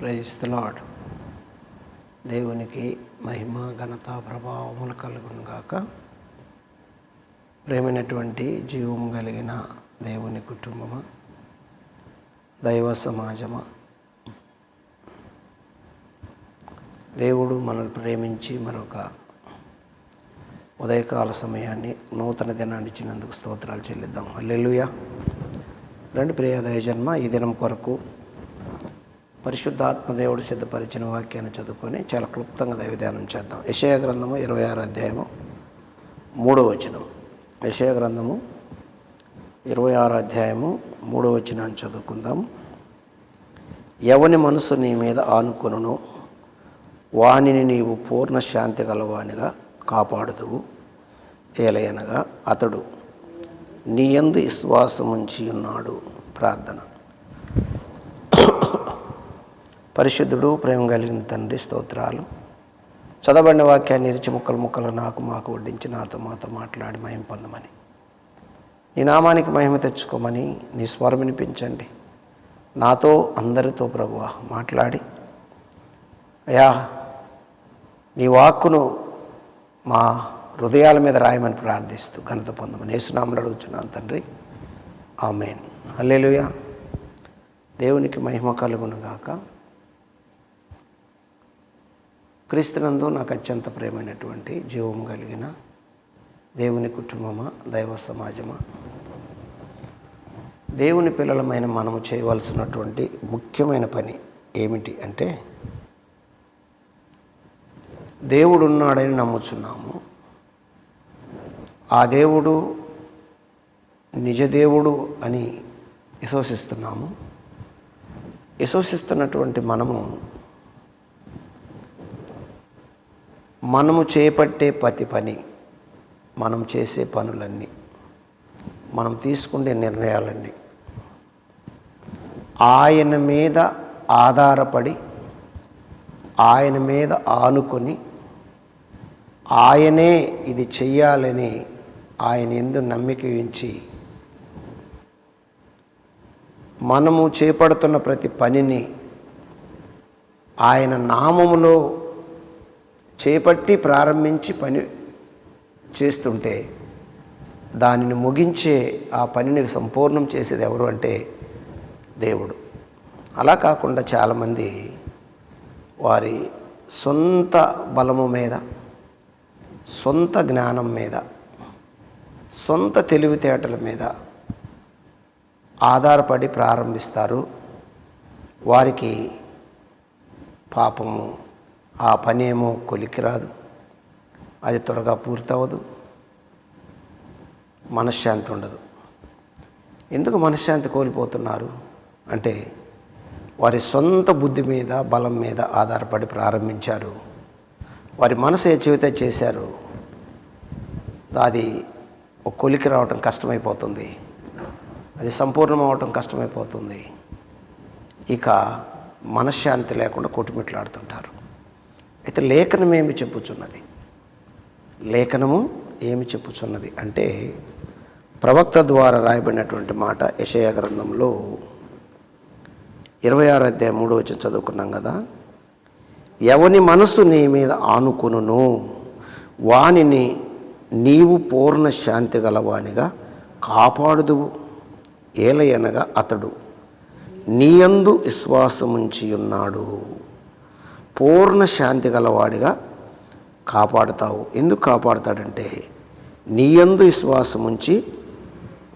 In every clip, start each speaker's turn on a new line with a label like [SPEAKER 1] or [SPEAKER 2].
[SPEAKER 1] Praise దేవునికి మహిమ ఘనత ప్రభావములు కలుగును గాక. ప్రేమైనటువంటి జీవం కలిగిన దేవుని కుటుంబమా దైవ సమాజమా దేవుడు మనల్ని ప్రేమించి మరొక ఉదయకాల సమయాన్ని నూతన దినాన్ని ఇచ్చినందుకు స్తోత్రాలు చెల్లిద్దాం. అల్లెలుయా రండి ప్రియ దయజన్మ ఈ దినం కొరకు పరిశుద్ధాత్మ దేవుడు సిద్ధపరిచిన వాక్యాన్ని చదువుకొని చాలా క్లుప్తంగా దైవధ్యానం చేద్దాం. యశయ గ్రంథము ఇరవై ఆరు అధ్యాయము మూడో వచనం. యశయ గ్రంథము ఇరవై ఆరు అధ్యాయము మూడో వచనాన్ని చదువుకుందాం. ఎవని మనసు నీ మీద ఆనుకొనును? వానిని నీవు పూర్ణ శాంతి గలవానిగా కాపాడుదువు. ఏలయనగా అతడు నీ యందు విశ్వాసముంచి ఉన్నాడు ప్రార్థన. పరిశుద్ధుడు ప్రేమ కలిగిన తండ్రి స్తోత్రాలు. చదవబడిన వాక్యాన్ని ఇరిచి ముక్కలు ముక్కలు నాకు మాకు వడ్డించి నాతో మాతో మాట్లాడి మహిమ పొందమని. నీ నామానికి మహిమ తెచ్చుకోమని నీ స్వరం వినిపించండి. నాతో అందరితో ప్రభువ మాట్లాడి. అయా నీ వాక్కును మా హృదయాల మీద రాయమని ప్రార్థిస్తూ ఘనత పొందమని యేసునామలు అడుగుతున్నాను తండ్రి. ఆమెన్. అల్లెలుయా దేవునికి మహిమ కలుగునుగాక. క్రీస్తునందు నాకు అత్యంత ప్రేమైనటువంటి జీవం కలిగిన దేవుని కుటుంబమా దైవ సమాజమా? దేవుని పిల్లలమైన మనము చేయవలసినటువంటి ముఖ్యమైన పని ఏమిటి అంటే దేవుడు ఉన్నాడని నమ్ముచున్నాము. ఆ దేవుడు నిజదేవుడు అని విశ్వసిస్తున్నాము. విశ్వసిస్తున్నటువంటి మనము మనము చేపట్టే ప్రతి పని మనం చేసే పనులన్నీ మనం తీసుకునే నిర్ణయాలన్నీ ఆయన మీద ఆధారపడి ఆయన మీద ఆనుకొని ఆయనే ఇది చెయ్యాలని ఆయన ఎందు నమ్మిక ఉంచి మనము చేపడుతున్న ప్రతి పనిని ఆయన నామములో చేపట్టి ప్రారంభించి పని చేస్తుంటే దానిని ముగించే ఆ పనిని సంపూర్ణం చేసేది ఎవరు అంటే దేవుడు. అలా కాకుండా చాలామంది వారి సొంత బలము మీద సొంత జ్ఞానం మీద సొంత తెలివితేటల మీద ఆధారపడి ప్రారంభిస్తారు. వారికి పాపము ఆ పని ఏమో కొలికి రాదు అది త్వరగా పూర్తవదు. మనశ్శాంతి ఉండదు. ఎందుకు మనశ్శాంతి కోల్పోతున్నారు? అంటే వారి సొంత బుద్ధి మీద బలం మీద ఆధారపడి ప్రారంభించారు. వారి మనసు ఏ చెబితే చేశారు అది ఒక కొలికి రావటం కష్టమైపోతుంది. అది సంపూర్ణం అవటం కష్టమైపోతుంది. ఇక మనశ్శాంతి లేకుండా కొట్టుమిట్లాడుతుంటారు. అయితే లేఖనం ఏమి చెప్పుచున్నది? లేఖనము ఏమి చెప్పుచున్నది? అంటే ప్రవక్త ద్వారా రాయబడినటువంటి మాట యశయ గ్రంథంలో ఇరవై ఆరు అధ్యాయం మూడు వచ్చి చదువుకున్నాం కదా? ఎవని మనసు నీ మీద ఆనుకును వానిని నీవు పూర్ణ శాంతి గలవానిగా కాపాడుదువు ఏలయనగా అతడు. నీయందు విశ్వాసముంచి ఉన్నాడు పూర్ణ శాంతి గలవాడిగా కాపాడుతావు. ఎందుకు కాపాడుతాడంటే నీయందు విశ్వాసం ఉంచి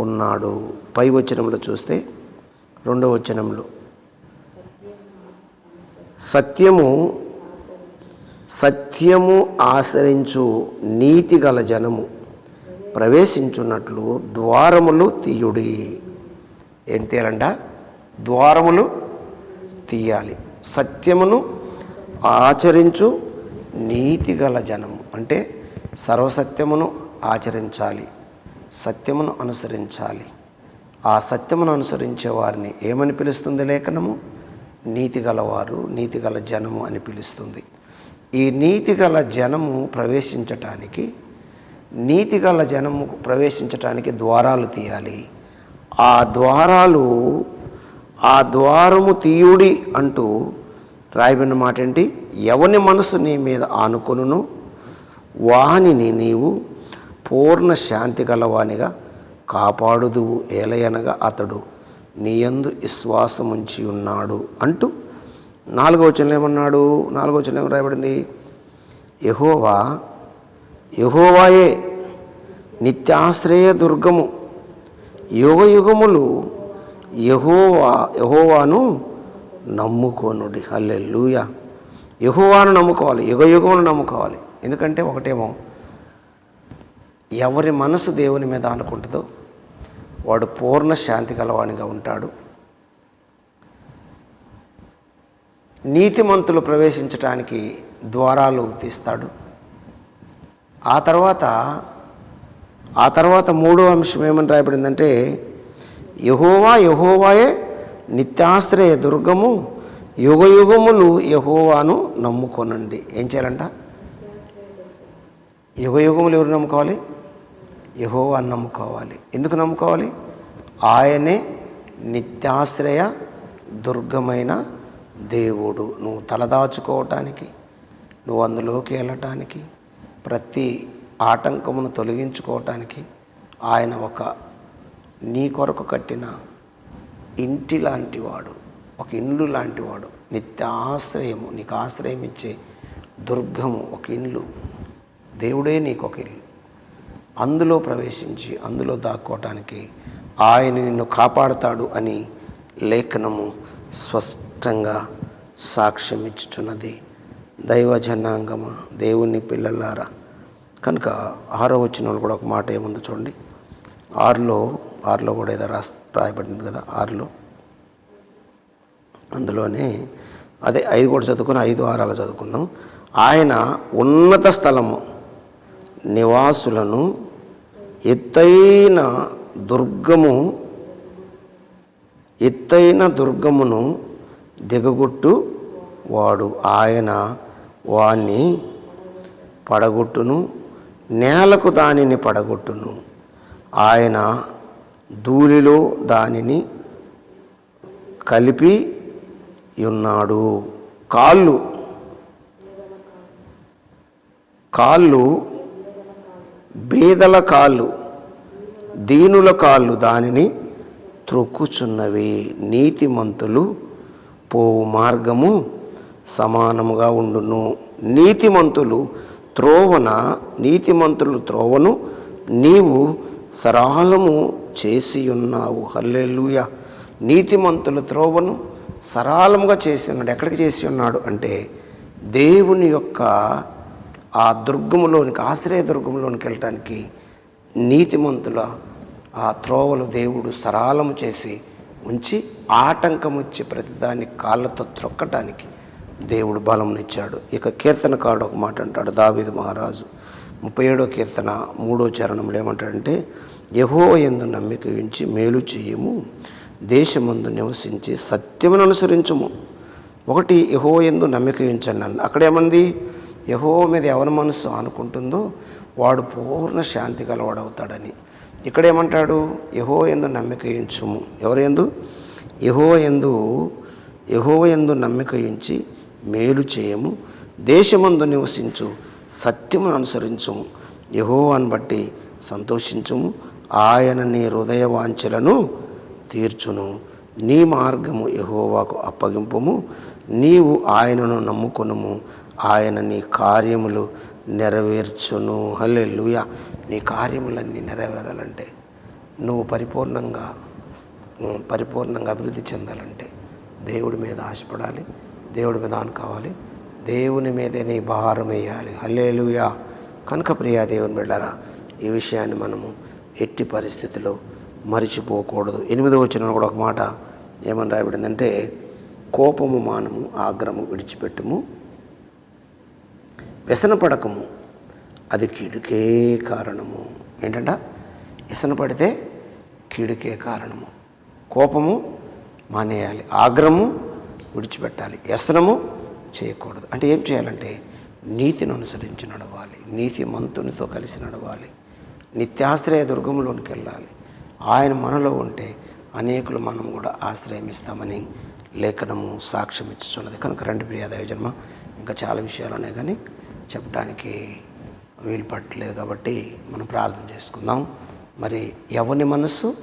[SPEAKER 1] ఉన్నాడు. పై వచనంలో చూస్తే రెండో వచనంలో సత్యము సత్యము ఆచరించు నీతి గల జనము ప్రవేశించున్నట్లు ద్వారములు తీయుడి. ఏం తీయాలంట? ద్వారములు తీయాలి. సత్యమును ఆచరించు నీతి గల జనము. అంటే సర్వసత్యమును ఆచరించాలి సత్యమును అనుసరించాలి. ఆ సత్యమును అనుసరించే వారిని ఏమని పిలుస్తుంది లేఖనము? నీతి గలవారు నీతి గల జనము అని పిలుస్తుంది. ఈ నీతి గల జనము ప్రవేశించటానికి నీతి గల జనము ప్రవేశించటానికి ద్వారాలు తీయాలి. ఆ ద్వారాలు ఆ ద్వారము తీయుడి అంటూ రాయబడిన మాట ఏంటి ఎవని మనసు నీ మీద ఆనుకొనును? వానిని నీవు పూర్ణ శాంతి గలవానిగా కాపాడుదువు ఏలయనగా అతడు నీయందు విశ్వాసముంచి ఉన్నాడు అంటూ నాలుగో వచనం ఏమన్నాడు? నాలుగో వచనం రాయబడింది? యహోవా యహోవాయే నిత్యాశ్రయ దుర్గము యుగ యుగములు యహోవా యహోవాను నమ్ముకోనుడి. హల్లెలూయ. యహోవాను నమ్ముకోవాలి యుగ యుగమును నమ్ముకోవాలి. ఎందుకంటే ఒకటేమో ఎవరి మనసు దేవుని మీద అనుకుంటుందో వాడు పూర్ణ శాంతి కలవాణిగా ఉంటాడు. నీతిమంతులు ప్రవేశించడానికి ద్వారాలు తీస్తాడు. ఆ తర్వాత ఆ తర్వాత మూడో అంశం ఏమని రాయబడిందంటే యహోవా యహోవాయే నిత్యాశ్రయ దుర్గము యుగయుగములు యహోవాను నమ్ముకొనండి. ఏం చేయాలంట? యుగయుగములు ఎవరు నమ్ముకోవాలి? యహోవాను నమ్ముకోవాలి. ఎందుకు నమ్ముకోవాలి? ఆయనే నిత్యాశ్రయ దుర్గమైన దేవుడు. నువ్వు తలదాచుకోవటానికి నువ్వు అందులోకి వెళ్ళటానికి ప్రతి ఆటంకమును తొలగించుకోవటానికి ఆయన ఒక నీ కొరకు కట్టిన ఇంటి లాంటివాడు ఒక ఇల్లు లాంటివాడు నిత్య ఆశ్రయము నీకు ఆశ్రయం ఇచ్చే దుర్గము ఒక ఇల్లు దేవుడే నీకు ఒక ఇల్లు. అందులో ప్రవేశించి అందులో దాక్కోవటానికి ఆయన నిన్ను కాపాడుతాడు అని లేఖనము స్పష్టంగా సాక్ష్యం ఇచ్చుచున్నది. దైవ జనాంగమ దేవుని పిల్లలారా? కనుక ఆరో వచ్చిన వాళ్ళు కూడా ఒక మాట ఏముందో చూడండి. ఆరులో ఆరులో కూడా ఏదో రాస్ రాయబడింది కదా ఆరులో. అందులోనే అదే ఐదు కూడా చదువుకుని ఐదు ఆరాలు చదువుకున్నాం. ఆయన ఉన్నత స్థలము నివాసులను ఎత్తైన దుర్గము ఎత్తైన దుర్గమును దిగగొట్టు వాడు. ఆయన వాణ్ణి పడగొట్టును నేలకు దానిని పడగొట్టును. ఆయన ధూళిలో దానిని కలిపి ఉన్నాడు. కాళ్ళు. కాళ్ళు బీదల కాళ్ళు దీనుల కాళ్ళు దానిని త్రొక్కుచున్నవి. నీతిమంతులు పోవు మార్గము సమానముగా ఉండును. నీతిమంతులు త్రోవన నీతిమంతులు త్రోవను నీవు సరాలము చేసి ఉన్నావు హల్లెలూయ. నీతిమంతుల త్రోవను సరళముగా చేసి ఉన్నాడు ఎక్కడికి చేసి ఉన్నాడు అంటే దేవుని యొక్క ఆ దుర్గములోనికి ఆశ్రయ దుర్గంలోనికి వెళ్ళటానికి నీతిమంతుల ఆ త్రోవలు దేవుడు సరళము చేసి ఉంచి ఆటంకం వచ్చి ప్రతిదాన్ని కాళ్ళతో త్రొక్కటానికి దేవుడు బలంనిచ్చాడు ఇక కీర్తనకారుడు ఒక మాట అంటాడు దావీదు మహారాజు ముప్పై ఏడో కీర్తన మూడో చరణంలో ఏమంటాడంటే యహో ఎందు నమ్మిక ఉంచి మేలు చేయము దేశమందు నివసించి సత్యమును అనుసరించుము. ఒకటి యహో ఎందు నమ్మిక ఉంచండి అన్న. అక్కడేమంది? యహో మీద ఎవరి మనసు అనుకుంటుందో వాడు పూర్ణ శాంతి గలవాడవుతాడని. ఇక్కడేమంటాడు? యహో ఎందు నమ్మిక ఉంచుము. ఎవరు ఎందు యహో ఎందు యహో ఎందు నమ్మిక ఉంచి మేలు చేయము దేశమందు నివసించు సత్యమును అనుసరించుము. యహోవాను బట్టి సంతోషించుము. ఆయన నీ హృదయ వాంఛలను తీర్చును. నీ మార్గము యహోవాకు అప్పగింపుము. నీవు ఆయనను నమ్ముకొనుము. ఆయన నీ కార్యములు నెరవేర్చును. హల్లెలూయ. నీ కార్యములన్నీ నెరవేరాలంటే నువ్వు పరిపూర్ణంగా పరిపూర్ణంగా అభివృద్ధి చెందాలంటే దేవుడి మీద ఆశపడాలి. దేవుడి మీద అనుకోవాలి దేవుని మీదే నీ భారం వేయాలి. హల్లేలుయా. కనుక ప్రియా దేవుని బిడ్డరా ఈ విషయాన్ని మనము ఎట్టి పరిస్థితిలో మరిచిపోకూడదు. ఎనిమిదో వచ్చిన కూడా ఒక మాట ఏమని రాయబడిందంటే కోపము మానము ఆగ్రము విడిచిపెట్టుము వ్యసనపడకము అది కీడుకే కారణము. ఏంటంట? వ్యసనపడితే కీడుకే కారణము. కోపము మానేయాలి. ఆగ్రము విడిచిపెట్టాలి. వ్యసనము చేయకూడదు. అంటే ఏం చేయాలంటే నీతిని అనుసరించి నడవాలి. నీతి మంతునితో కలిసి నడవాలి. నిత్యాశ్రయ దుర్గంలోనికి వెళ్ళాలి. ఆయన మనలో ఉంటే అనేకులు మనం కూడా ఆశ్రయమిస్తామని లేఖనము సాక్ష్యం ఇచ్చుచున్నది. కనుక రెండు ప్రియ జన్మ ఇంకా చాలా విషయాలు ఉన్నాయి కానీ చెప్పడానికి వీలు పట్టలేదు కాబట్టి మనం ప్రార్థన చేసుకుందాం. మరి ఎవరి మనస్సు?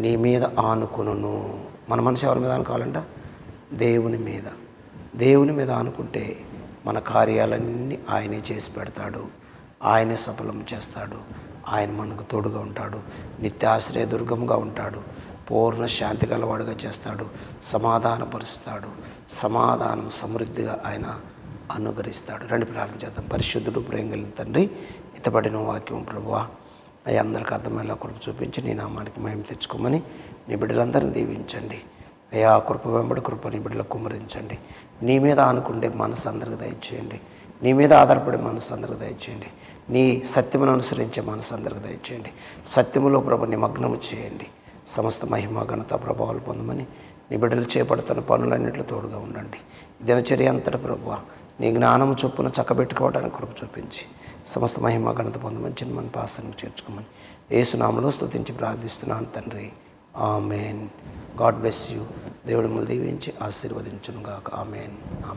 [SPEAKER 1] నీ మీద ఆనుకును మన మనసు ఎవరి మీద ఆనుకోవాలంట? దేవుని మీద. దేవుని మీద అనుకుంటే మన కార్యాలన్నీ ఆయనే చేసి పెడతాడు. ఆయనే సఫలం చేస్తాడు. ఆయన మనకు తోడుగా ఉంటాడు. నిత్యాశ్రయ దుర్గముగా ఉంటాడు. పూర్ణ శాంతి గలవాడుగా చేస్తాడు. సమాధానపరుస్తాడు. సమాధానం సమృద్ధిగా ఆయన అనుగ్రహిస్తాడు. రండి ప్రార్థన చేద్దాం. పరిశుద్ధుడు ప్రేమ తండ్రి ఇతబడిన వాక్యం ప్రభువా అయ్యా అందరికి అర్థమయ్యేలా కృప చూపించి నీ నామానికి మహిమ తెచ్చుకోమని నీ బిడ్డలందరినీ దీవించండి. అయ్యా కృప వెంబడి కృప బిడ్డలు కుమరించండి. నీ మీద ఆనుకుంటే మనసు అందరికి దయచేయండి. నీ మీద ఆధారపడే మనసు అందరికి దయచేయండి. నీ సత్యమును అనుసరించే మనసు అందరికి దయచేయండి. సత్యములో ప్రభు నిమగ్నము చేయండి. సమస్త మహిమ ఘనత ప్రభావాలు పొందమని నీ బిడ్డలు చేపడుతున్న పనులన్నింటిలో తోడుగా ఉండండి. దినచర్య అంతటి ప్రభు నీ జ్ఞానము చొప్పున చక్కబెట్టుకోవడానికి కృప చూపించి సమస్త మహిమ ఘనత పొందమని చిన్న మన పాసనకు చేర్చుకోమని ఏసునామలో స్తుతించి ప్రార్థిస్తున్నాను తండ్రి. ఆమెన్. God bless you. దేవుడు మిమ్మల్ని దీవించి ఆశీర్వదించునుగాక. ఆమెన్. ఆమెన్